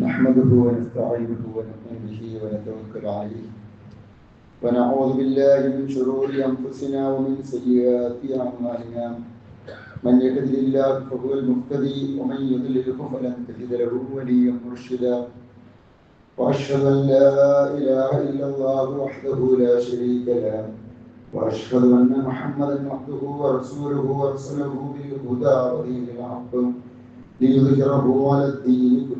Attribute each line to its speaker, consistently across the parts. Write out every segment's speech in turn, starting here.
Speaker 1: نحمده ونستعينه ونؤمن به ونتوكل عليه. ونعوذ بالله من شرور أنفسنا ومن سيئات أعمالنا. من يهده الله فهو المهتدي ومن يضلله فلن تجد له وليا مرشدا. وأشهد أن لا إله إلا الله وحده لا شريك له. وأشهد أن محمدا عبده ورسوله ورسله بالهدى ودين الحق ليظهره على الدين كله.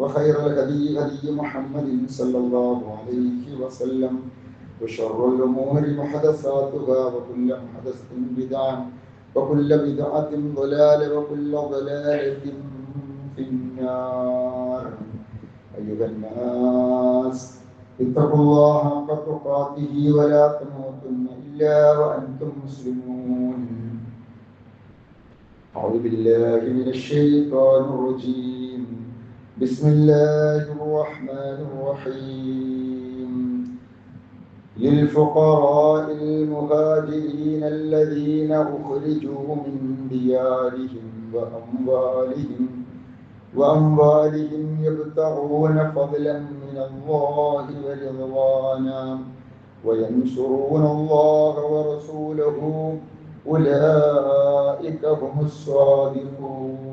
Speaker 1: وخير الهدي هدي محمد صلى الله عليه وسلم وشر الأمور محدثاتها وكل محدثة بدعة وكل بدعة ضلالة وكل ضلالة في النار. أيها الناس اتقوا الله حق تقاته ولا تموتن إلا وأنتم مسلمون. أعوذ بالله من الشيطان الرجيم. بسم الله الرحمن الرحيم. للفقراء المهاجرين الذين أخرجوا من ديارهم وأموالهم وأموالهم يبتغون فضلا من الله ورضوانا وينصرون الله ورسوله أولئك هم الصادقون.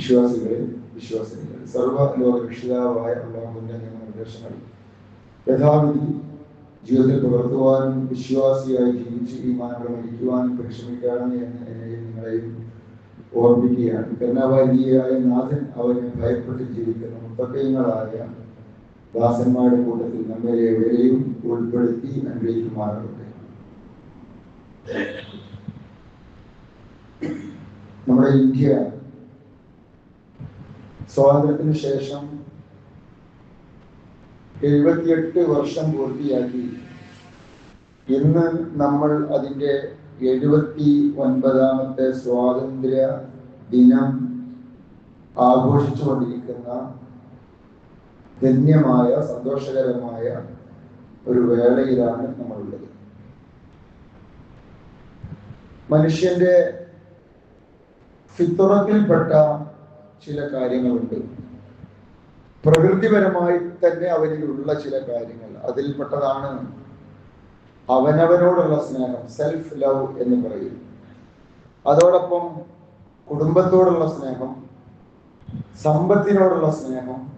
Speaker 1: വിശ്വാസികളെ വിശ്വാസികളെ. സർവലോക രക്ഷിതാവായ അള്ളാഹുവിന്റെ നിയമനിർദ്ദേശങ്ങൾ യഥാവിധി ജീവിതത്തിൽ പകർത്തുവാനും വിശ്വാസിയായി ജീവിച്ച് ഈ മാനം വഹിക്കുവാനും പരിശ്രമിക്കുകയാണ് എന്ന് എന്നെയും നിങ്ങളെയും ഓർമ്മിക്കുകയാണ്. കരുണാവാരിയായ നാഥൻ അവനെ ഭയപ്പെട്ട് ജീവിക്കുന്ന മുത്തക്കയങ്ങളായ ദാസന്മാരുടെ കൂട്ടത്തിൽ നമ്മെ എവിടെയും ഉൾപ്പെടുത്തി അനുഗ്രഹിക്കുമാറാകട്ടെ. നമ്മുടെ ഇന്ത്യ സ്വാതന്ത്ര്യത്തിന് ശേഷം എഴുപത്തിയെട്ട് വർഷം പൂർത്തിയാക്കി. ഇന്ന് നമ്മൾ അതിന്റെ എഴുപത്തി ഒൻപതാമത്തെ സ്വാതന്ത്ര്യ ദിനം ആഘോഷിച്ചുകൊണ്ടിരിക്കുന്ന ധന്യമായ സന്തോഷകരമായ ഒരു വേളയിലാണ് നമ്മളുള്ളത്. മനുഷ്യന്റെ ഫിത്തുറത്തിൽപ്പെട്ട ചില കാര്യങ്ങളുണ്ട്. പ്രകൃതിപരമായി തന്നെ അവരിലുള്ള ചില കാര്യങ്ങൾ. അതിൽപ്പെട്ടതാണ് അവനവനോടുള്ള സ്നേഹം സെൽഫ് ലവ് എന്ന് പറയും. അതോടൊപ്പം കുടുംബത്തോടുള്ള സ്നേഹം സമ്പത്തിനോടുള്ള സ്നേഹം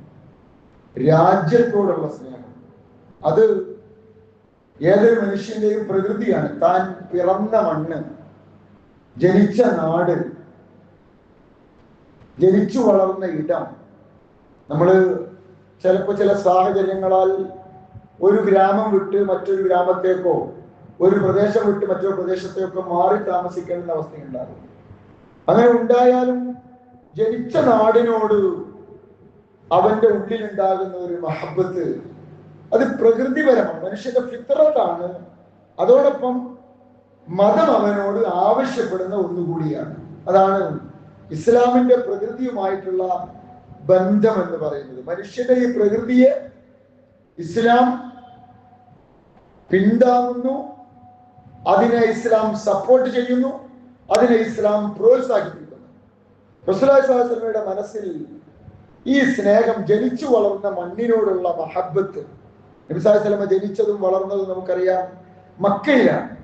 Speaker 1: രാജ്യത്തോടുള്ള സ്നേഹം. അത് ഏതൊരു മനുഷ്യന്റെയും പ്രകൃതിയാണ്. താൻ പിറന്ന മണ്ണ് ജനിച്ച നാട് ജനിച്ചു വളർന്ന ഇടം. നമ്മൾ ചിലപ്പോൾ ചില സാഹചര്യങ്ങളാൽ ഒരു ഗ്രാമം വിട്ട് മറ്റൊരു ഗ്രാമത്തേക്കോ ഒരു പ്രദേശം വിട്ട് മറ്റൊരു പ്രദേശത്തേക്കോ മാറി താമസിക്കേണ്ട അവസ്ഥയുണ്ടാകും. അങ്ങനെ ഉണ്ടായാലും ജനിച്ച നാടിനോട് അവന്റെ ഉള്ളിലുണ്ടാകുന്ന ഒരു മഹബത്ത് അത് പ്രകൃതിപരമാണ്. മനുഷ്യന്റെ ഫിത്രത്താണ് അതോടൊപ്പം മതം അവനോട് ആവശ്യപ്പെടുന്ന ഒന്നുകൂടിയാണ്. അതാണ് ഇസ്ലാമിന്റെ പ്രകൃതിയുമായിട്ടുള്ള ബന്ധം എന്ന് പറയുന്നത്. മനുഷ്യന്റെ ഈ പ്രകൃതിയെ ഇസ്ലാം പിന്താങ്ങുന്നു അതിനെ ഇസ്ലാം സപ്പോർട്ട് ചെയ്യുന്നു അതിനെ ഇസ്ലാം പ്രോത്സാഹിപ്പിക്കുന്നു. റസുലായി സാഹസലമയുടെ മനസ്സിൽ ഈ സ്നേഹം ജനിച്ചു വളർന്ന മണ്ണിനോടുള്ള മഹബത്ത് നബിസ്ലമ ജനിച്ചതും വളർന്നതും നമുക്കറിയാം. മക്കയിലാണ്.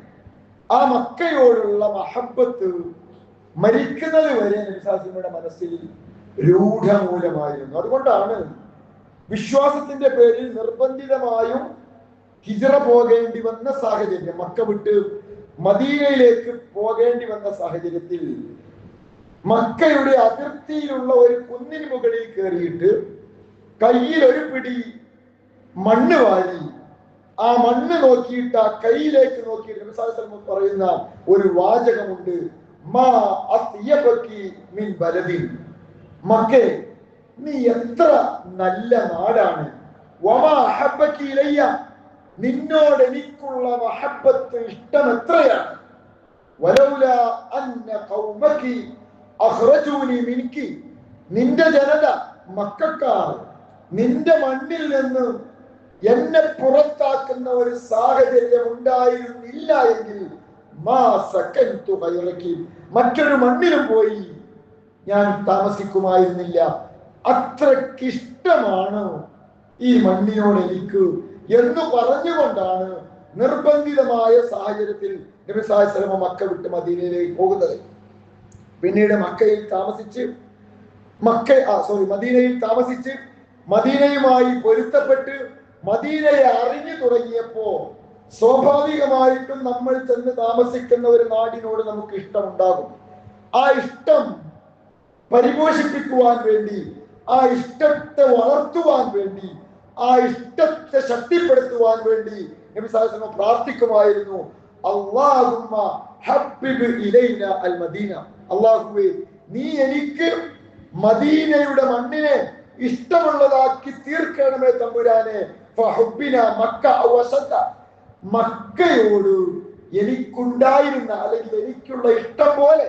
Speaker 1: ആ മക്കയോടുള്ള മഹബത്ത് മരിക്കുന്നത് വരെ നബിസാഹുസ്ലമയുടെ മനസ്സിൽ രൂഢമൂലമായിരുന്നു. അതുകൊണ്ടാണ് വിശ്വാസത്തിന്റെ പേരിൽ നിർബന്ധിതമായും ഹിജറ പോകേണ്ടി വന്ന സാഹചര്യം മക്ക വിട്ട് മദീനയിലേക്ക് പോകേണ്ടി വന്ന സാഹചര്യത്തിൽ മക്കയുടെ അതിർത്തിയിലുള്ള ഒരു കുന്നിന് മുകളിൽ കയറിയിട്ട് കയ്യിൽ ഒരു പിടി മണ്ണ് വാരി ആ മണ്ണ് നോക്കിയിട്ട് ആ കയ്യിലേക്ക് നോക്കിയിട്ട് പറയുന്ന ഒരു വാചകമുണ്ട്. മിൻ ബലദിൻ. മക്കേ നീ എത്ര നല്ല നാടാണ്. നിന്നോട് എനിക്കുള്ള മഹബത്ത് ഇഷ്ടം എത്രയാണ് നിന്റെ ജനത മക്കാർ നിന്റെ മണ്ണിൽ നിന്ന് എന്നെ പുറത്താക്കുന്ന ഒരു സാഹചര്യം ഉണ്ടായിരുന്നില്ല എങ്കിൽ മറ്റൊരു മണ്ണിലും പോയി ഞാൻ താമസിക്കുമായിരുന്നില്ല. അത്രക്കിഷ്ടമാണ് ഈ മണ്ണിനോട് എനിക്ക് എന്ന് പറഞ്ഞുകൊണ്ടാണ് നിർബന്ധിതമായ സാഹചര്യത്തിൽ നബി മക്ക വിട്ട് മദീനയിലേക്ക് പോകുന്നത്. പിന്നീട് മക്കയിൽ താമസിച്ച് മക്ക സോറി മദീനയിൽ താമസിച്ച് മദീനയുമായി പൊരുത്തപ്പെട്ട് മദീനയെ അറിഞ്ഞു തുടങ്ങിയപ്പോ സ്വാഭാവികമായിട്ടും നമ്മൾ ചെന്ന് താമസിക്കുന്ന ഒരു നാടിനോട് നമുക്ക് ഇഷ്ടം ഉണ്ടാകും ആ ഇഷ്ടം പരിപോഷിപ്പിക്കുവാൻ വേണ്ടി ആ ഇഷ്ടത്തെ വളർത്തുവാൻ വേണ്ടി ആ ഇഷ്ടത്തെ ശക്തിപ്പെടുത്തുവാൻ വേണ്ടി നബി പ്രാർത്ഥിക്കുമായിരുന്നു. അള്ളാഹുമ്മ അൽ മദീന നീ എനിക്ക് മദീനയുടെ മണ്ണിനെ ഇഷ്ടമുള്ളതാക്കി തീർക്കണമേ തമ്പുരാനെ. മക്ക മക്കയോട് എനിക്കുണ്ടായിരുന്ന അല്ലെങ്കിൽ എനിക്കുള്ള ഇഷ്ടം പോലെ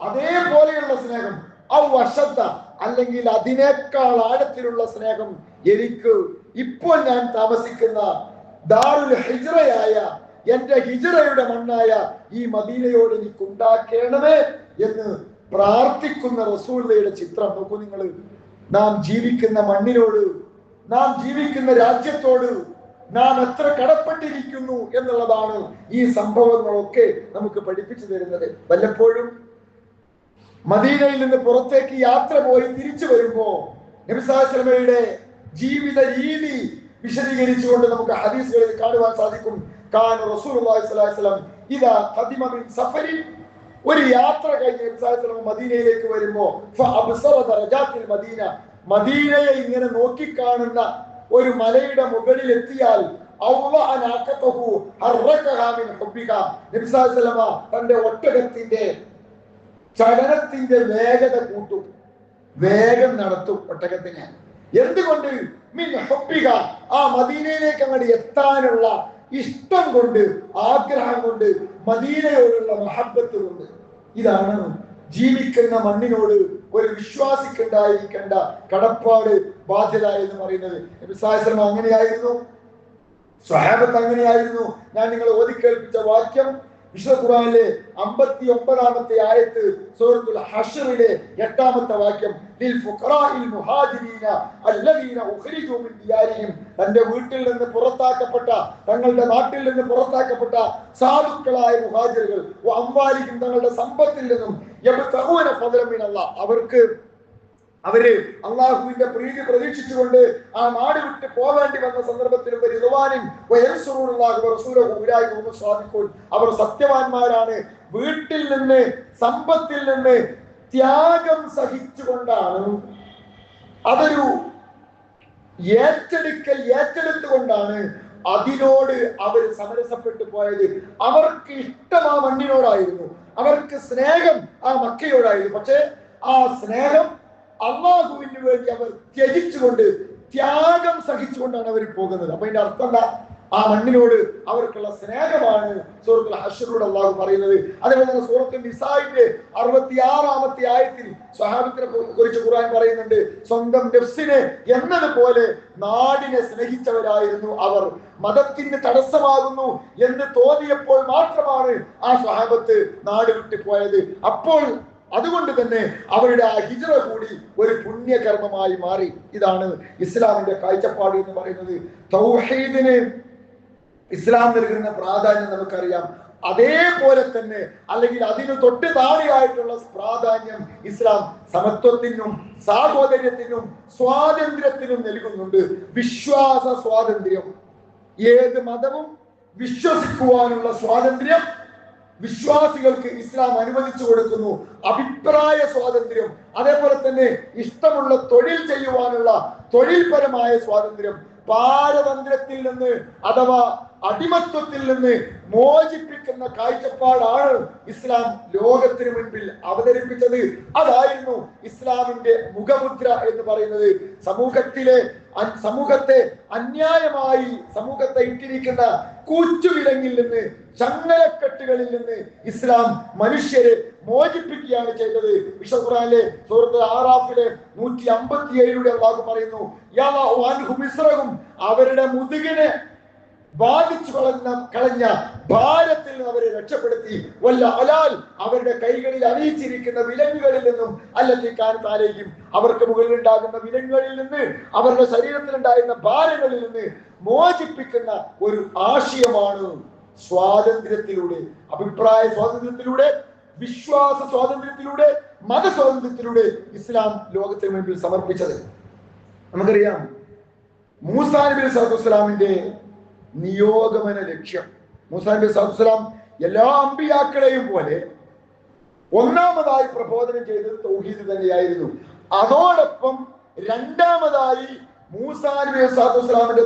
Speaker 1: അതേപോലെയുള്ള സ്നേഹം ആ വശത്ത അല്ലെങ്കിൽ അതിനേക്കാൾ ആഴത്തിലുള്ള സ്നേഹം എനിക്ക് ഇപ്പോൾ ഞാൻ താമസിക്കുന്ന ദാറുൽ ഹിജറയായ എന്റെ ഹിജറയുടെ മണ്ണായ ഈ മദീനയോട് എനിക്ക് ഉണ്ടാക്കേണമേ എന്ന് പ്രാർത്ഥിക്കുന്ന റസൂള്ളയുടെ ചിത്രം നോക്കൂ നിങ്ങൾ. നാം ജീവിക്കുന്ന മണ്ണിനോട് നാം ജീവിക്കുന്ന രാജ്യത്തോട് നാം എത്ര കടപ്പെട്ടിരിക്കുന്നു എന്നുള്ളതാണ് ഈ സംഭവങ്ങളൊക്കെ നമുക്ക് പഠിപ്പിച്ചു തരുന്നത്. വല്ലപ്പോഴും മദീനയിൽ നിന്ന് പുറത്തേക്ക് യാത്ര പോയി തിരിച്ചു വരുമ്പോ നബിസാശ്രമയുടെ ജീവിത രീതി വിശദീകരിച്ചുകൊണ്ട് നമുക്ക് ഹദീസുകളിൽ കാണുവാൻ സാധിക്കും. കാൻ റസൂലുള്ളാഹി സ്വല്ലല്ലാഹി അലൈഹി വസല്ലം ഇദാ ഖദിമ മിൻ സഫരി ഒരു യാത്ര കഴിഞ്ഞ് നബിസാസ്ലം മദീനയിലേക്ക് വരുമ്പോ മദീന. മദീനയെ ഇങ്ങനെ നോക്കിക്കാണുന്ന ഒരു മലയുടെ മുകളിൽ എത്തിയാൽ തന്റെ ഒട്ടകത്തിന്റെ ചലനത്തിന്റെ വേഗത കൂട്ടും. വേഗം നടത്തും ഒട്ടകത്തിന്. എന്തുകൊണ്ട്? മിൻ ആ മദീനയിലേക്ക് അങ്ങോട്ട് എത്താനുള്ള ഇഷ്ടം കൊണ്ട് ആഗ്രഹം കൊണ്ട് മദീനയോടുള്ള മഹബത്ത് കൊണ്ട്. ഇതാണ് ജീവിക്കുന്ന മണ്ണിനോട് ഒരു വിശ്വാസിക്കുണ്ടായിരിക്കേണ്ട കടപ്പാട് ബാധ്യത എന്ന് പറയുന്നത് നബിസാഹസ്ലം അങ്ങനെയായിരുന്നു? സ്വഹാബത്ത് അങ്ങനെയായിരുന്നു. ഞാൻ നിങ്ങളെ ഓതിക്കേൽപ്പിച്ച വാക്യം വിശുദ്ധ ഖുറാനിലെ അമ്പത്തി ഒമ്പതാമത്തെ ആയത്ത് സൂറത്തുൽ ഹഷറിലെ എട്ടാമത്തെ വാക്യം ലിൽ ഫുഖറാഇൽ മുഹാജിരീന അല്ലദീന ഉഖ്രിജു മിൻ ദിയാരിഹിം. തന്റെ വീട്ടിൽ നിന്ന് പുറത്താക്കപ്പെട്ട തങ്ങളുടെ നാട്ടിൽ നിന്ന് പുറത്താക്കപ്പെട്ട സാധുക്കളായ മുഹാജിറുകൾ അമ്പാലിക്കും തങ്ങളുടെ സമ്പത്തിൽ നിന്നും യബ്തഗൂന ഫദ്ലൻ മിനല്ലാഹ്. അവർക്ക് അവർ അള്ളാഹുവിന്റെ പ്രീതി പ്രതീക്ഷിച്ചുകൊണ്ട് ആ നാട് വിട്ട് പോകേണ്ടി വന്ന സന്ദർഭത്തിൽ അവർ സത്യവാന്മാരാണ് വീട്ടിൽ നിന്ന് സമ്പത്തിൽ നിന്ന് ത്യാഗം സഹിച്ചുകൊണ്ടാണ് അതൊരു ഏറ്റെടുക്കൽ ഏറ്റെടുത്തുകൊണ്ടാണ് അതിനോട് അവർ സമരസപ്പെട്ടു പോയത്. അവർക്ക് ഇഷ്ടം ആ മണ്ണിനോടായിരുന്നു. അവർക്ക് സ്നേഹം ആ മക്കയോടായിരുന്നു. പക്ഷെ ആ സ്നേഹം അള്ളാഹുവിന് വേണ്ടി അവർ ത്യജിച്ചുകൊണ്ട് ത്യാഗം സഹിച്ചുകൊണ്ടാണ് അവർ പോകുന്നത്. അപ്പൊ അതിന്റെ അർത്ഥം എന്താ? ആ മണ്ണിനോട് അവർക്കുള്ള സ്നേഹമാണ് സൂറത്തുൽ ഹഷറിലൂടെ അള്ളാഹു പറയുന്നത്. അതേപോലെ തന്നെ സൂറത്തുൽ നിസായിന്റെ അറുപത്തിയാറാമത്തെ ആയത്തിൽ സ്വഹാബത്തിനെ കുറിച്ച് ഖുർആൻ പറയുന്നുണ്ട് സ്വന്തം നെഫ്സിനെ എന്നതുപോലെ നാടിനെ സ്നേഹിച്ചവരായിരുന്നു അവർ. മതത്തിന് തടസ്സമാകുന്നു എന്ന് തോന്നിയപ്പോൾ മാത്രമാണ് ആ സ്വഹാബത്ത് നാട് വിട്ടു പോയത്. അപ്പോൾ അതുകൊണ്ട് തന്നെ അവരുടെ ആ ഹിജറ കൂടി ഒരു പുണ്യകർമ്മമായി മാറി. ഇതാണ് ഇസ്ലാമിന്റെ കാഴ്ചപ്പാട് എന്ന് പറയുന്നത്. തൗഹീദിന് ഇസ്ലാം നൽകുന്ന പ്രാധാന്യം നമുക്കറിയാം. അതേപോലെ തന്നെ അല്ലെങ്കിൽ അതിന് തൊട്ട് താഴെയായിട്ടുള്ള പ്രാധാന്യം ഇസ്ലാം സമത്വത്തിനും സാഹോദര്യത്തിനും സ്വാതന്ത്ര്യത്തിനും നൽകുന്നുണ്ട്. വിശ്വാസ സ്വാതന്ത്ര്യം. ഏത് മതവും വിശ്വസിക്കുവാനുള്ള സ്വാതന്ത്ര്യം വിശ്വാസികൾക്ക് ഇസ്ലാം അനുവദിച്ചു കൊടുക്കുന്നു. അഭിപ്രായ സ്വാതന്ത്ര്യം അതേപോലെ തന്നെ ഇഷ്ടമുള്ള തൊഴിൽ ചെയ്യുവാനുള്ള തൊഴിൽപരമായ സ്വാതന്ത്ര്യം പാരതന്ത്ര്യത്തിൽ നിന്ന് അഥവാ അടിമത്വത്തിൽ നിന്ന് മോചിപ്പിക്കുന്ന കാഴ്ചപ്പാടാണ് ഇസ്ലാം ലോകത്തിന് മുൻപിൽ അവതരിപ്പിച്ചത്. അതായിരുന്നു ഇസ്ലാമിന്റെ മുഖമുദ്ര എന്ന് പറയുന്നത്. സമൂഹത്തിലെ സമൂഹത്തെ അന്യായമായി സമൂഹത്തെ ഇട്ടിരിക്കുന്ന കൂച്ചുവിലങ്ങിൽ നിന്ന് ചങ്ങലക്കെട്ടുകളിൽ നിന്ന് ഇസ്ലാം മനുഷ്യരെ മോചിപ്പിക്കുകയാണ് ചെയ്തത്. വിശുദ്ധ സുഹൃത്ത് ആറാഫിലെ നൂറ്റി അമ്പത്തി ഏഴിലൂടെ പറയുന്നു അവരുടെ മുതുകിനെ ബാധിച്ചു കളഞ്ഞ കളഞ്ഞ ഭാരത്തിൽ നിന്ന് അവരെ രക്ഷപ്പെടുത്തി. വല്ല അലാൽ അവരുടെ കൈകളിൽ അറിയിച്ചിരിക്കുന്ന വിലങ്ങുകളിൽ നിന്നും അല്ലെങ്കിൽ കാലത്താലേക്കും അവർക്ക് മുകളിൽ ഉണ്ടാകുന്ന വിലങ്ങുകളിൽ നിന്ന് അവരുടെ ശരീരത്തിൽ ഉണ്ടായിരുന്ന ഭാരങ്ങളിൽ നിന്ന് മോചിപ്പിക്കുന്ന ഒരു ആശയമാണ് സ്വാതന്ത്ര്യത്തിലൂടെ അഭിപ്രായ സ്വാതന്ത്ര്യത്തിലൂടെ വിശ്വാസ സ്വാതന്ത്ര്യത്തിലൂടെ മതസ്വാതന്ത്ര്യത്തിലൂടെ ഇസ്ലാം ലോകത്തിന് മുൻപിൽ സമർപ്പിച്ചത്. നമുക്കറിയാം മൂസാ നബി വസ്സലാമിന്റെ നിയോഗമന ലക്ഷ്യം. മൂസാ നബി സല്ലല്ലാഹു വസ്സലാം എല്ലാ അമ്പിയാക്കളെയും പോലെ ഒന്നാമതായി പ്രബോധനം ചെയ്തത് തൗഹീദ് തന്നെയായിരുന്നു. അതോടൊപ്പം രണ്ടാമതായി മൂസാ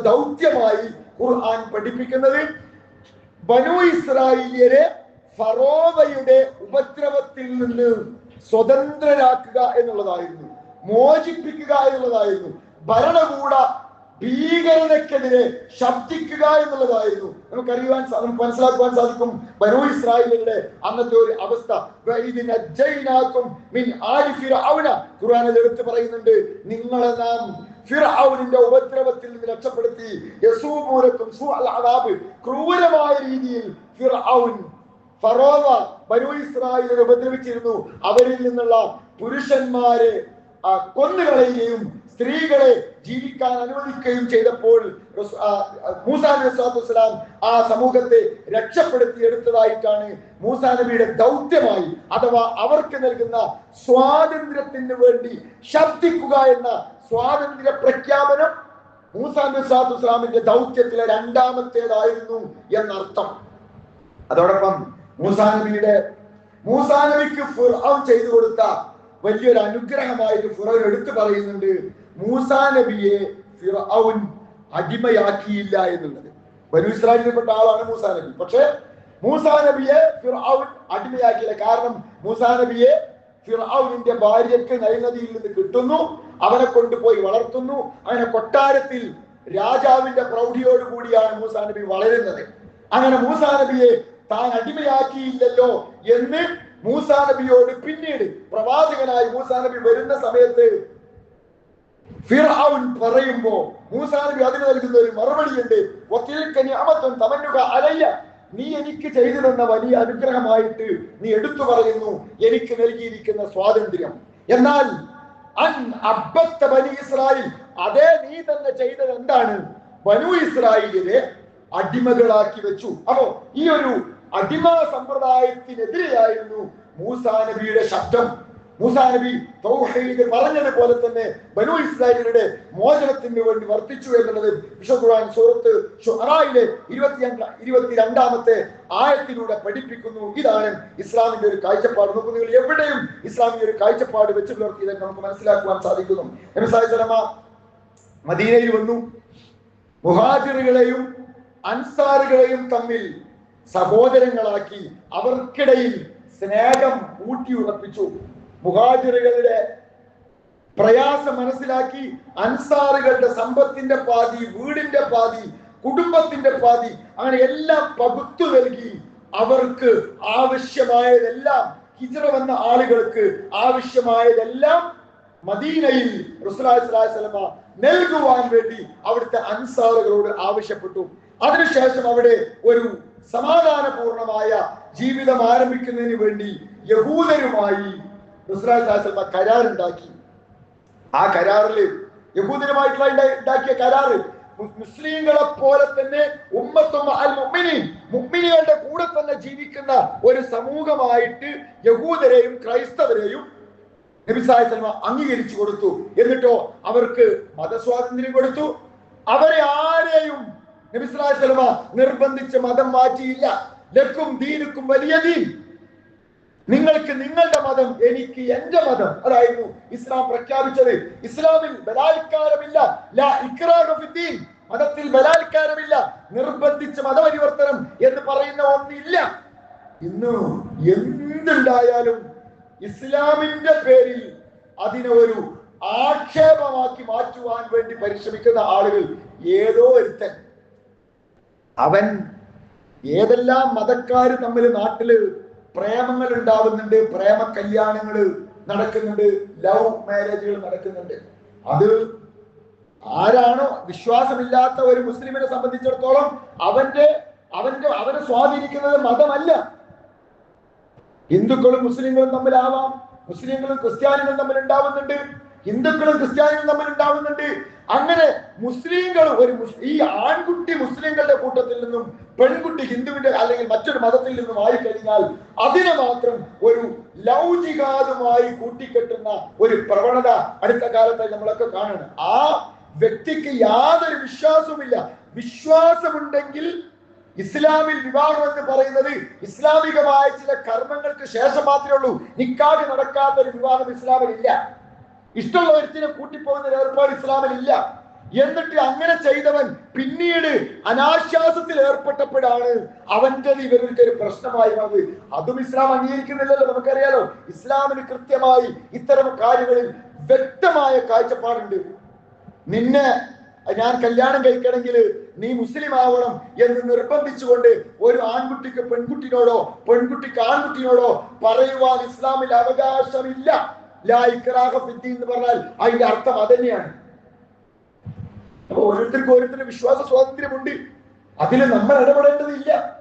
Speaker 1: ദൗത്യമായി ഖുർആൻ പഠിപ്പിക്കുന്നത് ബനു ഇസ്രായേലിയരെ ഫറോവയുടെ ഉപദ്രവത്തിൽ നിന്ന് സ്വതന്ത്രരാക്കുക എന്നുള്ളതായിരുന്നു. മോചിപ്പിക്കുക എന്നുള്ളതായിരുന്നു. ഭരണകൂട ഭീകരതക്കെതിരെ ശബ്ദിക്കുക എന്നുള്ളതായിരുന്നു. നമുക്കറിയുവാൻ അറിയുവാൻ നമുക്ക് മനസ്സിലാക്കുവാൻ സാധിക്കും ബനു ഇസ്രായേലിന്റെ അന്നത്തെ ഒരു അവസ്ഥ. മിൻ എടുത്തു പറയുന്നുണ്ട് നിങ്ങളെ നാം ഫിർഔനിന്റെ ഉപദ്രവത്തിൽ നിന്ന് രക്ഷപ്പെടുത്തി. ക്രൂരമായ രീതിയിൽ ഫിർഔൻ ഫറോവ ബനു ഇസ്രായേലിനെ ഉപദ്രവിച്ചിരുന്നു. അവരിൽ നിന്നുള്ള പുരുഷന്മാരെ കൊന്നുകളയുകയും സ്ത്രീകളെ ജീവിക്കാൻ അനുവദിക്കുകയും ചെയ്തപ്പോൾ മൂസാ നബി വസല്ലം ആ സമൂഹത്തെ രക്ഷപ്പെടുത്തി എടുത്തതായിട്ടാണ് മൂസാ നബിയുടെ ദൗത്യമായി അഥവാ അവർക്ക് നൽകുന്ന സ്വാതന്ത്ര്യത്തിന് വേണ്ടി ശബ്ദിക്കുക എന്ന സ്വാതന്ത്ര്യ പ്രഖ്യാപനം മൂസാ നബി വസല്ലമിന്റെ ദൗത്യത്തിലെ രണ്ടാമത്തേതായിരുന്നു എന്നർത്ഥം. അതോടൊപ്പം മൂസാ നബിയുടെ മൂസാ നബിക്ക് ഫിർഔൻ ചെയ്തു കൊടുത്ത വലിയൊരു അനുഗ്രഹമായിട്ട് ഫിറോൻ എടുത്തു പറയുന്നുണ്ട്. മൂസാ നബിയെ ഫിറഔൻ അടിമയാക്കിയില്ല എന്നുള്ളത്. ബനു ഇസ്രായേലിൽപ്പെട്ട ആളാണ് മൂസാ നബി. പക്ഷേ മൂസാ നബിയെ ഫിറഔൻ അടിമയാക്കിയില്ല. കാരണം മൂസാ നബിയെ ഫിറഔനിന്റെ ഭാര്യയ്ക്ക് നൈനദിയിൽ നിന്ന് കിട്ടുന്നു. അവനെ കൊണ്ടുപോയി വളർത്തുന്നു. അങ്ങനെ കൊട്ടാരത്തിൽ രാജാവിന്റെ പ്രൗഢിയോട് കൂടിയാണ് മൂസാ നബി വളരുന്നത്. അങ്ങനെ മൂസാ നബിയെ താൻ അടിമയാക്കിയില്ലല്ലോ എന്ന് മൂസാ നബിയോട് പിന്നീട് പ്രവാചകനായി മൂസാ നബി വരുന്ന സമയത്ത് ഫിർഔൻ പറയുമ്പോ മൂസാ നബി അതിന് നൽകുന്ന ഒരു മറുപടി ഉണ്ട് വക്കീൽക്കനി നിഅമത്തുൻ തമന്നുക അലയ്യ. നീ എനിക്ക് ചെയ്തു തന്ന വലിയ അനുഗ്രഹമായിട്ട് നീ എടുത്തു പറയുന്നു. എനിക്ക് നൽകിയിരിക്കുന്ന സ്വാതന്ത്ര്യം. എന്നാൽ അൻ അബ്ബത്ത ബനി ഇസ്രായേൽ അതേ നീ തന്നെ ചെയ്തത് എന്താണ്? ബനു ഇസ്രായേലിനെ അടിമകളാക്കി വെച്ചു. അപ്പോ ഈ ഒരു അടിമ സമ്പ്രദായത്തിനെതിരെയായിരുന്നു മൂസാ നബിയുടെ ശബ്ദം. മൂസാ നബി തൗഹീദ് പറഞ്ഞതുപോലെ തന്നെ ബനു ഇസ്രായേലിയുടെ മോചനത്തിന് വേണ്ടി വർത്തിച്ചു എന്നുള്ളത് വിശുദ്ധ ഖുർആൻ സൂറത്ത് ഷുഅറയിലെ ഇരുപത്തിയഞ്ച ഇരുപത്തിരണ്ടാമത്തെ ആയത്തിലൂടെ പഠിപ്പിക്കുന്നു. ഇതാണ് ഇസ്ലാമിന്റെ ഒരു കാഴ്ചപ്പാട്. നമുക്ക് നിങ്ങൾ എവിടെയും ഇസ്ലാമിന്റെ ഒരു കാഴ്ചപ്പാട് വെച്ച് പുലർത്തിയതെന്ന് നമുക്ക് മനസ്സിലാക്കുവാൻ സാധിക്കുന്നു. നബി സല്ലല്ലാഹു അലൈഹി വസല്ലമ മദീനയിൽ വന്നു. മുഹാജിറുകളെയും അൻസാറുകളെയും തമ്മിൽ സഹോദരങ്ങളാക്കി അവർക്കിടയിൽ സ്നേഹം ഊട്ടിയുറപ്പിച്ചു. മുഹാജിറുകളുടെ പ്രയാസം മനസ്സിലാക്കി അൻസാറുകളുടെ സമ്പത്തിന്റെ പാതി വീടിന്റെ പാതി കുടുംബത്തിന്റെ പാതി അങ്ങനെ എല്ലാം പകുത്തു നൽകി അവർക്ക് ആവശ്യമായതെല്ലാം ഹിജറ വന്ന ആളുകൾക്ക് ആവശ്യമായതെല്ലാം മദീനയിൽ വസല്ലമ നൽകുവാൻ വേണ്ടി അവിടുത്തെ അൻസാറുകളോട് ആവശ്യപ്പെട്ടു. അതിനുശേഷം അവിടെ ഒരു സമാധാനപൂർണമായ ജീവിതം ആരംഭിക്കുന്നതിന് വേണ്ടി യഹൂദരുമായി റസൂലുള്ളാഹി സ്വല്ലല്ലാഹി കരാറുണ്ടാക്കി. ആ കരാറിൽ യഹൂദനുമായിട്ടുള്ള ഉണ്ടാ- ഉണ്ടാക്കിയ കരാറ് മുസ്ലിങ്ങളെ പോലെ തന്നെ ഉമ്മത്തും അൽ മുഅ്മിനീൻ മുഅ്മിനീങ്ങളുടെ കൂടെ തന്നെ ജീവിക്കുന്ന ഒരു സമൂഹമായിട്ട് യഹൂദരെയും ക്രൈസ്തവരെയും നബി സൽമ അംഗീകരിച്ചു കൊടുത്തു. എന്നിട്ടോ അവർക്ക് മതസ്വാതന്ത്ര്യം കൊടുത്തു. അവരെ ആരെയും നബി സൽമ നിർബന്ധിച്ച് മതം മാറ്റിയില്ല. ലക്കും ദീനുക്കും വലിയ ദീൻ. നിങ്ങൾക്ക് നിങ്ങളുടെ മതം എനിക്ക് എന്റെ മതം. അതായിരുന്നു ഇസ്ലാം പ്രഖ്യാപിച്ചത്. ഇസ്ലാമിൽ ബലാത്കാരമില്ല. മതത്തിൽ ബലാത്കാരമില്ല. നിർബന്ധിച്ച് മതപരിവർത്തനം എന്ന് പറയുന്ന ഒന്നില്ല. ഇന്ന് എന്തുണ്ടായാലും ഇസ്ലാമിന്റെ പേരിൽ അതിനെ ഒരു ആക്ഷേപമാക്കി മാറ്റുവാൻ വേണ്ടി പരിശ്രമിക്കുന്ന ആളുകൾ ഏതോ ഒരുത്തൻ. അവൻ ഏതെല്ലാം മതക്കാർ തമ്മിൽ നാട്ടിൽ പ്രേമങ്ങൾ ഉണ്ടാവുന്നുണ്ട് പ്രേമ കല്യാണങ്ങൾ നടക്കുന്നുണ്ട് ലവ് മാരേജുകൾ നടക്കുന്നുണ്ട്. അത് ആരാണോ വിശ്വാസമില്ലാത്ത ഒരു മുസ്ലിമിനെ സംബന്ധിച്ചിടത്തോളം അവന്റെ അവന്റെ അവനെ സ്വാധീനിക്കുന്നത് മതമല്ല. ഹിന്ദുക്കളും മുസ്ലിങ്ങളും തമ്മിലാവാം മുസ്ലിങ്ങളും ക്രിസ്ത്യാനികളും തമ്മിൽ ഉണ്ടാവുന്നുണ്ട് ഹിന്ദുക്കളും ക്രിസ്ത്യാനികളും തമ്മിൽ ഉണ്ടാവുന്നുണ്ട് അങ്ങനെ മുസ്ലിങ്ങൾ ഒരു ഈ ആൺകുട്ടി മുസ്ലിങ്ങളുടെ കൂട്ടത്തിൽ നിന്നും പെൺകുട്ടി ഹിന്ദുവിന്റെ അല്ലെങ്കിൽ മറ്റൊരു മതത്തിൽ നിന്നും ആയി കഴിഞ്ഞാൽ അതിനെ മാത്രം ഒരു ലൗചികാതുമായി കൂട്ടിക്കെട്ടുന്ന ഒരു പ്രവണത അടുത്ത കാലത്തായി നമ്മളൊക്കെ കാണുന്നു ആ വ്യക്തിക്ക് യാതൊരു വിശ്വാസവുമില്ല. വിശ്വാസമുണ്ടെങ്കിൽ ഇസ്ലാമിൽ വിവാഹം എന്ന് പറയുന്നത് ഇസ്ലാമികമായ ചില കർമ്മങ്ങൾക്ക് ശേഷം മാത്രമേ ഉള്ളൂ. നിക്കാഹ് നടക്കാത്ത ഒരു വിവാഹം ഇസ്ലാമിൽ ഇല്ല. ഇഷ്ടമുള്ള ഒരുത്തിനെ കൂട്ടിപ്പോകുന്ന ഏർപ്പാട് ഇസ്ലാമിൽ ഇല്ല എന്നിട്ട് അങ്ങനെ ചെയ്തവൻ പിന്നീട് അനാശ്വാസത്തിൽ ഏർപ്പെട്ടപ്പോഴാണ് അവന്റെ ഇവർക്ക് ഒരു പ്രശ്നമായി വന്നത്. അതും ഇസ്ലാം അംഗീകരിക്കുന്നില്ലല്ലോ നമുക്കറിയാലോ. ഇസ്ലാമിന് കൃത്യമായി ഇത്തരം കാര്യങ്ങളിൽ വ്യക്തമായ കാഴ്ചപ്പാടുണ്ട്. നിന്നെ ഞാൻ കല്യാണം കഴിക്കണമെങ്കിൽ നീ മുസ്ലിം ആവണം എന്ന് നിർബന്ധിച്ചുകൊണ്ട് ഒരു ആൺകുട്ടിക്ക് പെൺകുട്ടിനോടോ പെൺകുട്ടിക്ക് ആൺകുട്ടിനോടോ പറയുവാൻ ഇസ്ലാമിൽ അവകാശമില്ല. എന്ന് പറഞ്ഞാൽ അതിന്റെ അർത്ഥം അതന്നെയാണ്. അപ്പൊ ഓരോരുത്തർക്കും ഓരോരുത്തരുടെ വിശ്വാസ സ്വാതന്ത്ര്യമുണ്ട്. അതിൽ നമ്മൾ ഇടപെടേണ്ടതില്ല.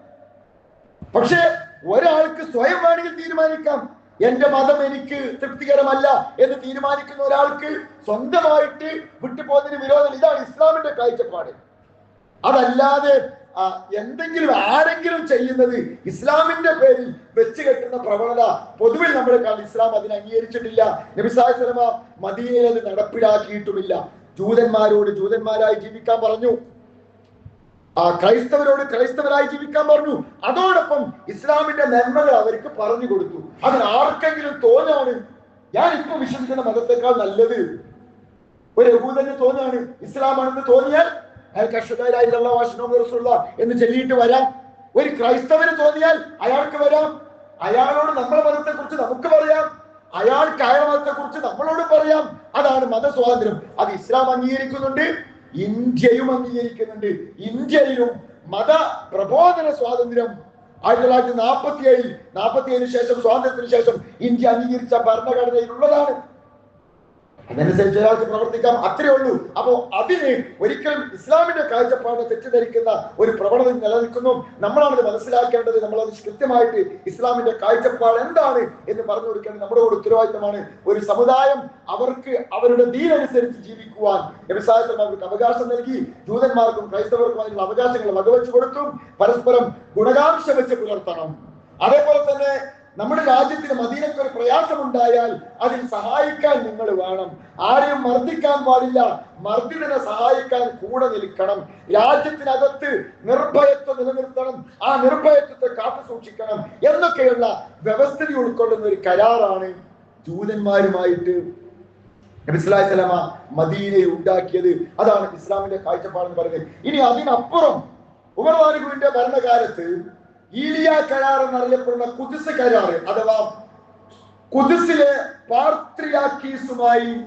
Speaker 1: പക്ഷേ ഒരാൾക്ക് സ്വയം വേണമെങ്കിൽ തീരുമാനിക്കാം. എന്റെ മതം എനിക്ക് തൃപ്തികരമല്ല എന്ന് തീരുമാനിക്കുന്ന ഒരാൾക്ക് സ്വന്തമായിട്ട് വിട്ടുപോകുന്നതിന് വിരോധം ഇതാണ് ഇസ്ലാമിന്റെ കാഴ്ചപ്പാട്. അതല്ലാതെ എന്തെങ്കിലും ആരെങ്കിലും ചെയ്യുന്നത് ഇസ്ലാമിന്റെ പേരിൽ വെച്ച് കെട്ടുന്ന പ്രവണത പൊതുവിൽ നമ്മൾ കാണും. ഇസ്ലാം അതിനെ അംഗീകരിച്ചിട്ടില്ല. നബിസാസ്ലമ മദീനയിൽ അത് നടപ്പിലാക്കിയിട്ടുമില്ല. ജൂതന്മാരോട് ജൂതന്മാരായി ജീവിക്കാൻ പറഞ്ഞു. ആ ക്രൈസ്തവരോട് ക്രൈസ്തവരായി ജീവിക്കാൻ പറഞ്ഞു. അതോടൊപ്പം ഇസ്ലാമിന്റെ നന്മകൾ അവർക്ക് പറഞ്ഞു കൊടുത്തു. അതിന് ആർക്കെങ്കിലും തോന്നാണ് ഞാൻ ഇപ്പൊ വിശ്വസിക്കുന്ന മതത്തെക്കാൾ നല്ലത് ഒരു യഹൂദന് തോന്നാണ് ഇസ്ലാമാണെന്ന് തോന്നിയാൽ അയാൾക്ക് അക്ഷരായില്ല വാശനോസുള്ള എന്ന് ചൊല്ലിയിട്ട് വരാം. ഒരു ക്രൈസ്തവന് തോന്നിയാൽ അയാൾക്ക് വരാം. അയാളോട് നമ്മളെ മതത്തെ കുറിച്ച് നമുക്ക് പറയാം. അയാൾക്ക് അയാൾ മതത്തെ കുറിച്ച് നമ്മളോട് പറയാം. അതാണ് മതസ്വാതന്ത്ര്യം. അത് ഇസ്ലാം അംഗീകരിക്കുന്നുണ്ട് ഇന്ത്യയും അംഗീകരിക്കുന്നുണ്ട്. ഇന്ത്യയിലും മത പ്രബോധന സ്വാതന്ത്ര്യം ആയിരത്തി തൊള്ളായിരത്തി നാൽപ്പത്തി ഏഴിൽ നാൽപ്പത്തി ഏഴിന് ശേഷം സ്വാതന്ത്ര്യത്തിന് ശേഷം ഇന്ത്യ അംഗീകരിച്ച ഭരണഘടനയിലുള്ളതാണ് അതനുസരിച്ച് ഒരാൾക്ക് പ്രവർത്തിക്കാം. അത്രേ ഉള്ളൂ. അപ്പോ അതിന് ഒരിക്കലും ഇസ്ലാമിന്റെ കാഴ്ചപ്പാട് തെറ്റിദ്ധരിക്കുന്ന ഒരു പ്രവണത നിലനിൽക്കുന്നു. നമ്മളാണത് മനസ്സിലാക്കേണ്ടത്. നമ്മളത് കൃത്യമായിട്ട് ഇസ്ലാമിന്റെ കാഴ്ചപ്പാട് എന്താണ് എന്ന് പറഞ്ഞു കൊടുക്കേണ്ടത് നമ്മുടെ കൂടെ ഉത്തരവാദിത്തമാണ്. ഒരു സമുദായം അവർക്ക് അവരുടെ ദീനനുസരിച്ച് ജീവിക്കുവാൻ വ്യവസായത്തിൽ അവർക്ക് അവകാശം നൽകി ജൂതന്മാർക്കും ക്രൈസ്തവർക്കും അതിനുള്ള അവകാശങ്ങൾ വകവെച്ചു കൊടുത്തും പരസ്പരം ഗുണകാംക്ഷ വെച്ച് പുലർത്തണം. അതേപോലെ തന്നെ നമ്മുടെ രാജ്യത്തിന് മദീനക്ക് ഒരു പ്രയാസമുണ്ടായാൽ അതിൽ സഹായിക്കാൻ നിങ്ങൾ വേണം. ആരെയും മർദ്ദിക്കാൻ പാടില്ല. മർദ്ദിതനെ സഹായിക്കാൻ കൂടെ നിൽക്കണം. രാജ്യത്തിനകത്ത് നിർഭയത്വം നിലനിർത്തണം. ആ നിർഭയത്വത്തെ കാത്തു സൂക്ഷിക്കണം എന്നൊക്കെയുള്ള വ്യവസ്ഥിതി ഉൾക്കൊള്ളുന്ന ഒരു കരാറാണ് ജൂതന്മാരുമായിട്ട് നബിസ്ലാസ്ലമ മദീനയെ ഉണ്ടാക്കിയത്. അതാണ് ഇസ്ലാമിന്റെ കാഴ്ചപ്പാടെന്ന് പറയുന്നത്. ഇനി അതിനപ്പുറം ഉമർ വാലിബുവിന്റെ ഭരണകാലത്ത് ഈലിയ കരാർ എന്നറിയപ്പെടുന്ന കുതിസ് കരാർ അഥവാ കുതിസിലെ പാർത്രിയാക്കീസുമായി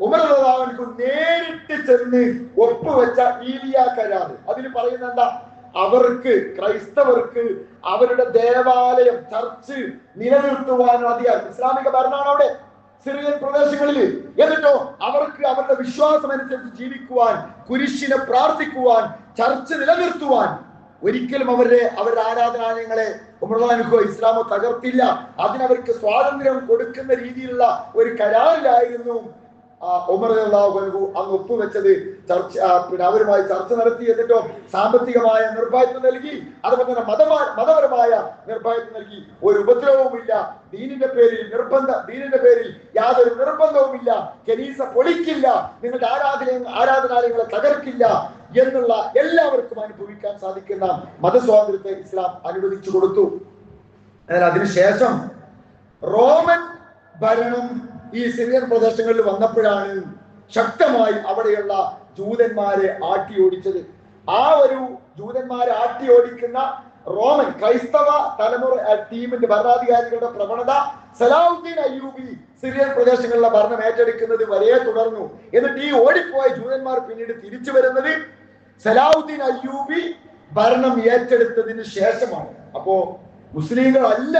Speaker 1: ഉമർ റഹ്മാൻക്ക് നേരിട്ട് ചെന്ന് ഒപ്പുവെച്ച ഈലിയ കരാർ. അതിന് പറയുന്ന എന്താ? അവർക്ക് ക്രൈസ്തവർക്ക് അവരുടെ ദേവാലയം ചർച്ച് നിലനിർത്തുവാനും അധികാരം ഇസ്ലാമിക ഭരണമാണ് അവിടെ. സിറിയൻ പ്രദേശങ്ങളിൽ. എന്നിട്ടോ അവർക്ക് അവരുടെ വിശ്വാസം അനുസരിച്ച് ജീവിക്കുവാൻ കുരിശിനെ പ്രാർത്ഥിക്കുവാൻ ചർച്ച് നിലനിർത്തുവാൻ ഒരിക്കലും അവരുടെ അവരുടെ ആരാധനാലയങ്ങളെ ഉമർദാനുക്കോ ഇസ്ലാമോ തകർത്തില്ല. അതിനവർക്ക് സ്വാതന്ത്ര്യം കൊടുക്കുന്ന രീതിയിലുള്ള ഒരു കരാറിലായിരുന്നു ഉമർ അൻഹു അങ്ങ് ഒപ്പുവെച്ചത്. ചർച്ച പിന്നെ അവരുമായി ചർച്ച നടത്തി എന്നിട്ടോ സാമ്പത്തികമായ നിർഭയത്വം നൽകി അതുപോലെ തന്നെ മതപരമായ നിർഭയത്വം നൽകി. ഒരു ഉപദ്രവവുമില്ല. ദീനിന്റെ പേരിൽ നിർബന്ധ ദീനിന്റെ പേരിൽ യാതൊരു നിർബന്ധവുമില്ല. കനീസ പൊളിക്കില്ല. നിങ്ങളുടെ ആരാധന ആരാധനാലയങ്ങളെ തകർക്കില്ല. എന്നുള്ള എല്ലാവർക്കും അനുഭവിക്കാൻ സാധിക്കുന്ന മതസ്വാതന്ത്ര്യത്തെ ഇസ്ലാം അനുവദിച്ചു കൊടുത്തു. എന്നാൽ അതിനുശേഷം റോമൻ ഭരണം ഈ സിറിയൻ പ്രദേശങ്ങളിൽ വന്നപ്പോഴാണ് ശക്തമായി അവിടെയുള്ള ജൂതന്മാരെ ആട്ടി ഓടിച്ചത് ആ ഒരു ജൂതന്മാരെ ആട്ടി ഓടിക്കുന്ന റോമൻ ക്രൈസ്തവ തലമുറ ടീമിന്റെ ഭരണാധികാരികളുടെ പ്രവണത സലാഹുദ്ദീൻ അയ്യൂബി സിറിയൻ പ്രദേശങ്ങളിലെ ഭരണം ഏറ്റെടുക്കുന്നത് വരെ തുടർന്നു. എന്നിട്ട് ഈ ഓടിപ്പോയ ജൂതന്മാർ പിന്നീട് തിരിച്ചു വരുന്നത് സലാഹുദ്ദീൻ അയ്യൂബി ഭരണം ഏറ്റെടുത്തതിന് ശേഷമാണ്. അപ്പോ മുസ്ലിങ്ങളല്ല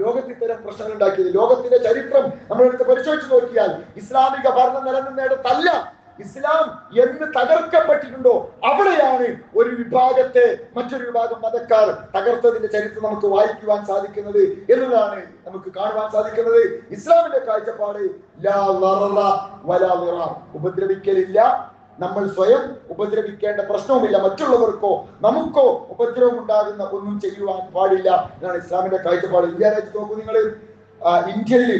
Speaker 1: ലോകത്തിൽ ഇത്തരം പ്രശ്നങ്ങൾ ഉണ്ടാക്കിയത്. ലോകത്തിന്റെ ചരിത്രം നമ്മളെടുത്ത് പരിശോധിച്ച് നോക്കിയാൽ ഇസ്ലാമിക ഭരണം നിലനിന്നിടത്തല്ല ഇസ്ലാം എന്ന് തകർക്കപ്പെട്ടിട്ടുണ്ടോ? അവിടെയാണ് ഒരു വിഭാഗത്തെ മറ്റൊരു വിഭാഗം മതക്കാർ തകർത്തതിന്റെ ചരിത്രം നമുക്ക് വായിക്കുവാൻ സാധിക്കുന്നത് എന്നതാണ് നമുക്ക് കാണുവാൻ സാധിക്കുന്നത്. ഇസ്ലാമിന്റെ കാഴ്ചപ്പാട്. ഉപദ്രവിക്കലില്ല നമ്മൾ സ്വയം ഉപദ്രവിക്കേണ്ട പ്രശ്നവുമില്ല. മറ്റുള്ളവർക്കോ നമുക്കോ ഉപദ്രവം ഉണ്ടാകുന്ന ഒന്നും ചെയ്യുവാൻ പാടില്ല എന്നാണ് ഇസ്ലാമിന്റെ കാഴ്ചപ്പാട്. ഇന്ത്യ രാജ്യത്ത് നോക്കൂ നിങ്ങൾ ഇന്ത്യയിൽ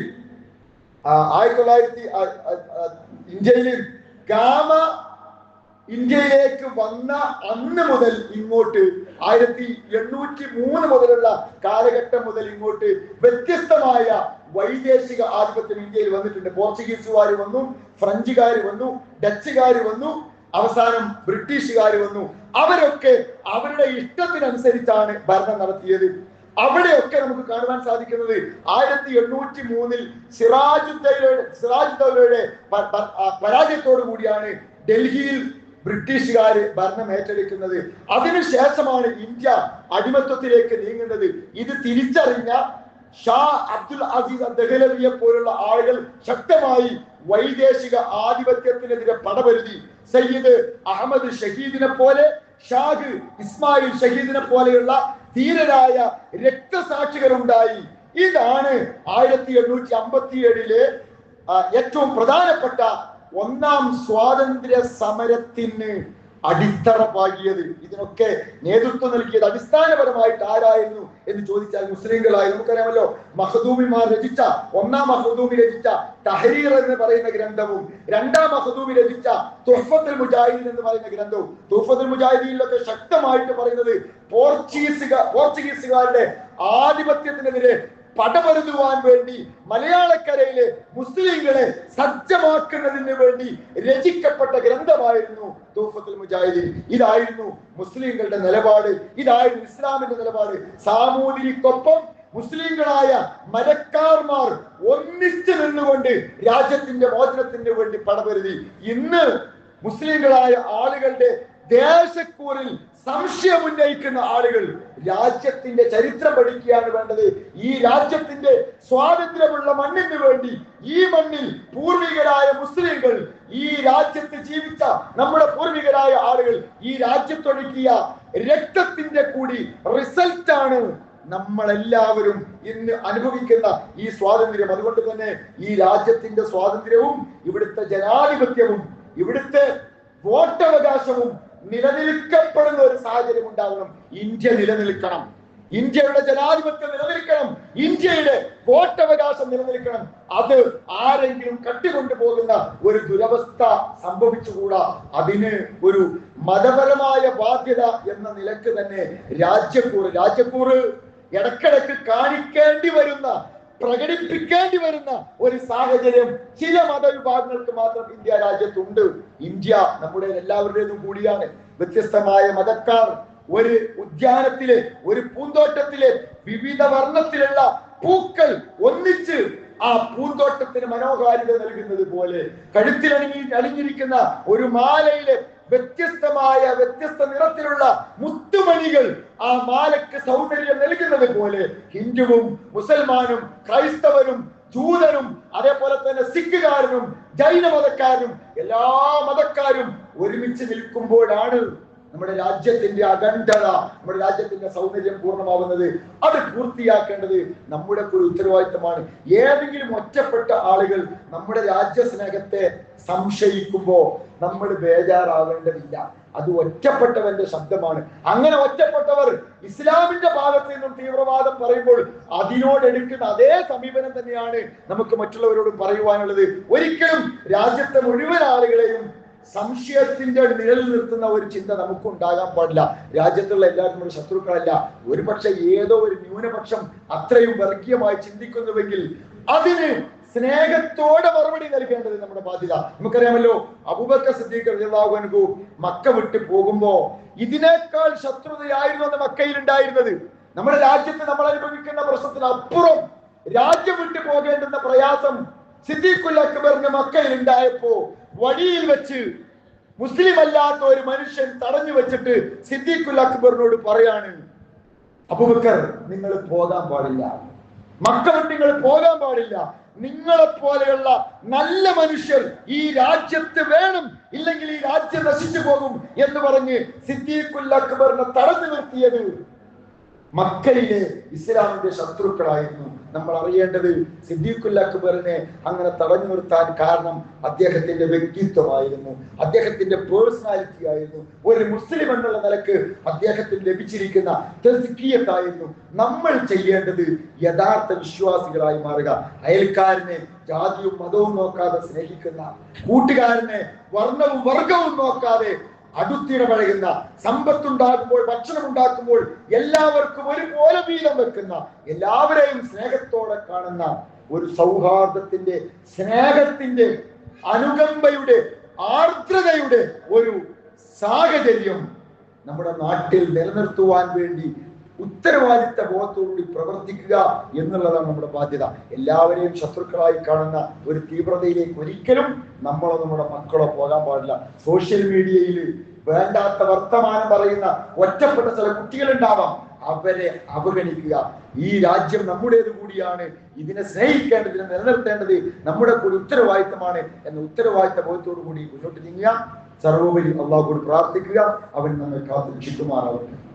Speaker 1: ആയിരത്തി തൊള്ളായിരത്തി ഇന്ത്യയിൽ ഗാമ ഇന്ത്യയിലേക്ക് വന്ന അന്ന് മുതൽ ഇങ്ങോട്ട് ആയിരത്തി എണ്ണൂറ്റി മൂന്ന് മുതലുള്ള കാലഘട്ടം മുതൽ ഇങ്ങോട്ട് വ്യത്യസ്തമായ വൈദേശിക ആധിപത്യം ഇന്ത്യയിൽ വന്നിട്ടുണ്ട്. പോർച്ചുഗീസുകാർ വന്നു ഫ്രഞ്ചുകാർ വന്നു ഡച്ചുകാർ വന്നു അവസാനം ബ്രിട്ടീഷുകാർ വന്നു. അവരൊക്കെ അവരുടെ ഇഷ്ടത്തിനനുസരിച്ചാണ് ഭരണം നടത്തിയത്. അവിടെയൊക്കെ നമുക്ക് കാണുവാൻ സാധിക്കുന്നത് ആയിരത്തി എണ്ണൂറ്റി മൂന്നിൽ സിറാജുദ്ദൗലയുടെ സിറാജുദ്ദൗലയുടെ പരാജയത്തോടു കൂടിയാണ് ഡൽഹിയിൽ ബ്രിട്ടീഷുകാര് ഭരണം ഏറ്റെടുക്കുന്നത്. അതിനുശേഷമാണ് ഇന്ത്യ അടിമത്വത്തിലേക്ക് നീങ്ങുന്നത്. ഇത് തിരിച്ചറിഞ്ഞ ഷാ അബ്ദുൽ അസീസ് ദഹലവിയെ പോലുള്ള ആളുകൾ ശക്തമായി വൈദേശിക ആധിപത്യത്തിനെതിരെ പടപരുതി. സയ്യിദ് അഹമ്മദ് ഷഹീദിനെ പോലെ ഷാഹ് ഇസ്മായിൽ ഷഹീദിനെ പോലെയുള്ള ധീരരായ രക്തസാക്ഷികളുണ്ടായി. ഇതാണ് ആയിരത്തി എണ്ണൂറ്റി അമ്പത്തി ഏഴിലെ ഏറ്റവും പ്രധാനപ്പെട്ട ഒന്നാം സ്വാതന്ത്ര്യ സമരത്തിന് അടിത്തറ പാകിയത് ഇതിനൊക്കെ നേതൃത്വം നൽകിയത് അടിസ്ഥാനപരമായിട്ട് ആരായിരുന്നു എന്ന് ചോദിച്ചാൽ മുസ്ലിങ്ങളായി. നമുക്കറിയാമല്ലോ മഹദൂമിമാർ രചിച്ച ഒന്നാം മഹദൂമി രചിച്ച തഹരീർ എന്ന് പറയുന്ന ഗ്രന്ഥവും രണ്ടാം മഹദൂമി രചിച്ച തുഫത്തുൽ മുജാഹിദീൻ എന്ന് പറയുന്ന ഗ്രന്ഥവും തുഫത്തുൽ മുജാഹിദീനിലൊക്കെ ശക്തമായിട്ട് പറയുന്നത് പോർച്ചുഗീസുകാർ പോർച്ചുഗീസുകാരുടെ ആധിപത്യത്തിനെതിരെ പടപൊരുതുവാൻ വേണ്ടി മലയാളക്കരയിലെ മുസ്ലിങ്ങളെ സജ്ജമാക്കുന്നതിന് വേണ്ടി രചിക്കപ്പെട്ട ഗ്രന്ഥമായിരുന്നു തൂഫത്തുൽ മുജാഹിദീൻ. ഇതായിരുന്നു മുസ്ലിങ്ങളുടെ നിലപാട് ഇതായിരുന്നു ഇസ്ലാമിന്റെ നിലപാട്. സാമൂതിരിക്കൊപ്പം മുസ്ലിങ്ങളായ മരക്കാർമാർ ഒന്നിച്ചു നിന്നുകൊണ്ട് രാജ്യത്തിന്റെ മോചനത്തിന് വേണ്ടി പടപരുതി. ഇന്ന് മുസ്ലിങ്ങളായ ആളുകളുടെ ദേശക്കൂറിൽ സംശയം ഉന്നയിക്കുന്ന ആളുകൾ രാജ്യത്തിന്റെ ചരിത്രം പഠിക്കുകയാണ് വേണ്ടത്. ഈ രാജ്യത്തിന്റെ സ്വാതന്ത്ര്യമുള്ള മണ്ണിന് വേണ്ടി ഈ മണ്ണിൽ പൂർവികരായ മുസ്ലിങ്ങൾ ഈ രാജ്യത്ത് ജീവിച്ച നമ്മുടെ പൂർവികരായ ആളുകൾ ഈ രാജ്യത്തൊഴുക്കിയ രക്തത്തിന്റെ കൂടി റിസൾട്ട് ആണ് നമ്മളെല്ലാവരും ഇന്ന് അനുഭവിക്കുന്ന ഈ സ്വാതന്ത്ര്യം. അതുകൊണ്ട് തന്നെ ഈ രാജ്യത്തിന്റെ സ്വാതന്ത്ര്യവും ഇവിടുത്തെ ജനാധിപത്യവും ഇവിടുത്തെ വോട്ടവകാശവും നിലനിൽക്കപ്പെടുന്ന ഒരു സാഹചര്യം ഉണ്ടാവണം ഇന്ത്യ നിലനിൽക്കണം. ഇന്ത്യയുടെ ജനാധിപത്യം നിലനിൽക്കണം. ഇന്ത്യയുടെ വോട്ടവകാശം നിലനിൽക്കണം. അത് ആരെങ്കിലും കട്ടിക്കൊണ്ടു പോകുന്ന ഒരു ദുരവസ്ഥ സംഭവിച്ചുകൂടാ. അതിന് ഒരു മതപരമായ ബാധ്യത എന്ന നിലയ്ക്ക് തന്നെ രാജ്യക്കൂറ് രാജ്യക്കൂറ് ഇടക്കിടക്ക് കാണിക്കേണ്ടി വരുന്ന പ്രകടിപ്പിക്കേണ്ടി വരുന്ന ഒരു സാഹചര്യം ചില മതവിഭാഗങ്ങൾക്ക് മാത്രം ഇന്ത്യ രാജ്യത്തുണ്ട്. ഇന്ത്യ നമ്മുടെ എല്ലാവരുടേതും കൂടിയാണ്. വ്യത്യസ്തമായ മതക്കാർ ഒരു ഉദ്യാനത്തിലെ ഒരു പൂന്തോട്ടത്തിലെ വിവിധ വർണത്തിലുള്ള പൂക്കൾ ഒന്നിച്ച് ആ പൂന്തോട്ടത്തിന് മനോഹാരിത നൽകുന്നത് പോലെ കഴുത്തിൽ അണിഞ്ഞി അണിഞ്ഞിരിക്കുന്ന ഒരു മാലയിലെ വ്യത്യസ്തമായ വ്യത്യസ്ത നിറത്തിലുള്ള മുത്തുമണികൾ ആ മാലയ്ക്ക് സൗന്ദര്യം നൽകുന്നത് പോലെ ഹിന്ദുവും മുസൽമാനും ക്രൈസ്തവനും ജൂതനും അതേപോലെ തന്നെ സിഖുകാരനും ജൈന മതക്കാരും എല്ലാ മതക്കാരും ഒരുമിച്ച് നിൽക്കുമ്പോഴാണ് നമ്മുടെ രാജ്യത്തിന്റെ അഖണ്ഡത നമ്മുടെ രാജ്യത്തിന്റെ സൗന്ദര്യം പൂർണമാവുന്നത് അത് പൂർത്തിയാക്കേണ്ടത് നമ്മുടെ ഒരു ഉത്തരവാദിത്തമാണ്. ഏതെങ്കിലും ഒറ്റപ്പെട്ട ആളുകൾ നമ്മുടെ രാജ്യസ്നേഹത്തെ സംശയിക്കുമ്പോ നമ്മൾ ബേജാറാവേണ്ടതില്ല. അത് ഒറ്റപ്പെട്ടവന്റെ ശബ്ദമാണ്. അങ്ങനെ ഒറ്റപ്പെട്ടവർ ഇസ്ലാമിന്റെ ഭാഗത്ത് നിന്നും തീവ്രവാദം പറയുമ്പോൾ അതിനോട് എടുക്കുന്ന അതേ സമീപനം തന്നെയാണ് നമുക്ക് മറ്റുള്ളവരോട് പറയുവാനുള്ളത്. ഒരിക്കലും രാജ്യത്തെ മുഴുവൻ ആളുകളെയും സംശയത്തിന്റെ നിഴൽ നിർത്തുന്ന ഒരു ചിന്ത നമുക്ക് ഉണ്ടാകാൻ പാടില്ല. രാജ്യത്തുള്ള എല്ലാവരും ഒരു ശത്രുക്കളല്ല. ഒരുപക്ഷെ ഏതോ ഒരു ന്യൂനപക്ഷം അത്രയും വർഗീയമായി ചിന്തിക്കുന്നുവെങ്കിൽ അതിന് സ്നേഹത്തോടെ മറുപടി നൽകേണ്ടത് നമ്മുടെ ബാധ്യത. നമുക്കറിയാമല്ലോ അബൂബക്കർ സിദ്ദീഖ് അൻഹു മക്ക വിട്ട് പോകുമ്പോ ഇതിനേക്കാൾ ശത്രുതയായിരുന്നു അന്ന് മക്കയിൽ ഉണ്ടായിരുന്നത്. നമ്മുടെ രാജ്യത്ത് നമ്മൾ അനുഭവിക്കുന്ന പ്രശ്നത്തിന് അപ്പുറം രാജ്യം വിട്ടു പോകേണ്ടുന്ന പ്രയാസം സിദ്ദീഖുൽ അക്ബറിന് മക്കയിൽ ഉണ്ടായപ്പോ വഴിയിൽ വെച്ച് മുസ്ലിം അല്ലാത്ത ഒരു മനുഷ്യൻ തടഞ്ഞു വെച്ചിട്ട് സിദ്ദീഖുൽ അക്ബറിനോട് പറയാണ് അബൂബക്കർ നിങ്ങൾ പോകാൻ പാടില്ല. മക്കൾ നിങ്ങൾ പോകാൻ പാടില്ല. നിങ്ങളെ പോലെയുള്ള നല്ല മനുഷ്യർ ഈ രാജ്യത്ത് വേണം ഇല്ലെങ്കിൽ ഈ രാജ്യം നശിച്ചു പോകും എന്ന് പറഞ്ഞ് സിദ്ദീഖുൽ അക്ബറിനെ തടഞ്ഞു നിർത്തിയത് മക്കയിലെ ഇസ്ലാമിന്റെ ശത്രുക്കളായിരുന്നു. നമ്മൾ അറിയേണ്ടത് സിദ്ദീഖുൽ അക്ബറിനെ അങ്ങനെ തടഞ്ഞു നിർത്താൻ കാരണം അദ്ദേഹത്തിന്റെ വ്യക്തിത്വമായിരുന്നു. അദ്ദേഹത്തിന്റെ പേഴ്സണാലിറ്റി ആയിരുന്നു. ഒരു മുസ്ലിം എന്നുള്ള നിലയ്ക്ക് അദ്ദേഹത്തിന് ലഭിച്ചിരിക്കുന്ന തെസ്കിയത്തായിരുന്നു നമ്മൾ ചെയ്യേണ്ടത്. യഥാർത്ഥ വിശ്വാസികളായി മാറുക. അയൽക്കാരനെ ജാതിയും മതവും നോക്കാതെ സ്നേഹിക്കുന്ന കൂട്ടുകാരനെ വർണവും വർഗവും നോക്കാതെ അടുത്തിടപഴകുന്ന സമ്പത്തുണ്ടാകുമ്പോൾ ഭക്ഷണം ഉണ്ടാക്കുമ്പോൾ എല്ലാവർക്കും ഒരുപോലെ വീതം വെക്കുന്ന എല്ലാവരെയും സ്നേഹത്തോടെ കാണുന്ന ഒരു സൗഹാർദ്ദത്തിന്റെ സ്നേഹത്തിന്റെ അനുകമ്പയുടെ ആർദ്രതയുടെ ഒരു സാഹചര്യം നമ്മുടെ നാട്ടിൽ നിലനിർത്തുവാൻ വേണ്ടി ഉത്തരവാദിത്ത ബോധത്തോടുകൂടി പ്രവർത്തിക്കുക എന്നുള്ളതാണ് നമ്മുടെ ബാധ്യത. എല്ലാവരെയും ശത്രുക്കളായി കാണുന്ന ഒരു തീവ്രതയിലേക്ക് ഒരിക്കലും നമ്മളോ നമ്മുടെ മക്കളോ പോകാൻ പാടില്ല. സോഷ്യൽ മീഡിയയിൽ വേണ്ടാത്ത വർത്തമാനം പറയുന്ന ഒറ്റപ്പെട്ട ചില കുട്ടികളുണ്ടാവാം. അവരെ അവഗണിക്കുക. ഈ രാജ്യം നമ്മുടേത് കൂടിയാണ്. ഇതിനെ സ്നേഹിക്കേണ്ടത് ഇതിനെ നിലനിർത്തേണ്ടത് നമ്മുടെ കൂടി ഉത്തരവാദിത്തമാണ് എന്ന ഉത്തരവാദിത്ത ബോധത്തോടു കൂടി മുന്നോട്ട് നീങ്ങുക. സർവോപരി അള്ളാഹു കൂടി പ്രാർത്ഥിക്കുക. അവൻ നമ്മൾ കാത്തു രക്ഷിക്കുമാറാവട്ടെ